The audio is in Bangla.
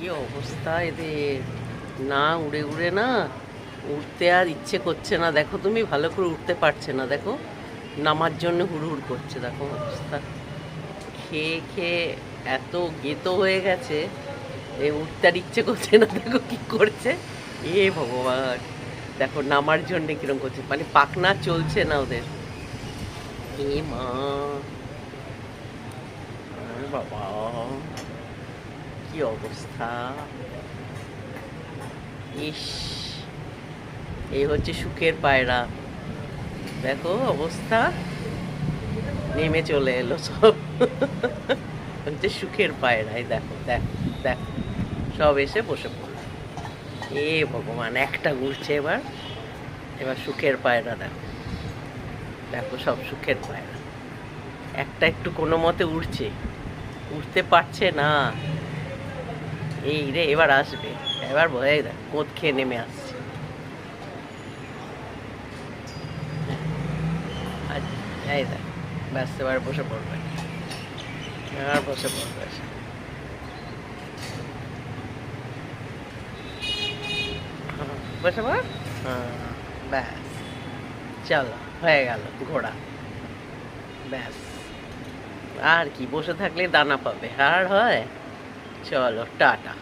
কি অবস্থা এদের? না, উড়ে উড়ে না। উঠতে আর ইচ্ছে করছে না। দেখো তুমি, ভালো করে উঠতে পারছে না, দেখো। নামার জন্য হুড়হুড় করছে, দেখো অবস্থা। খেয়ে খেয়ে এত গেতো হয়ে গেছে, এ উঠতে আর ইচ্ছে করছে না, দেখো কি করছে। এ ভগবান। দেখো, নামার জন্যে কিরম করছে। মানে পাখনা চলছে না ওদের। এ মা। বাবা। কি অবস্থা? ইস, এই হচ্ছে সুখের পায়রা। দেখো অবস্থা, নেমে চলে এলো সব। হচ্ছে সুখের পায়রাই দেখো দেখো দেখো, সব এসে বসে পড়ল। এ ভগবান, একটা ঘুরছে এবার। এবার সুখের পায়রা দেখো। দেখো সব সুখের পায়রা। একটা একটু কোনো মতে উঠছে উঠতে পারছে না। এই রে এবার আসবে। এবার বোঝাই দেখ কোদ খেয়ে নেমে আসছে। এই দেখ ব্যাস এবার বসে পড়বে। এবার বসে পড়বে বসে পড়? হ্যাঁ। ব্যাস। চলো হয়ে গেল ঘোড়া। ব্যাস। আর কি বসে থাকলে দানা পাবে। আর হয়? চলো টাটা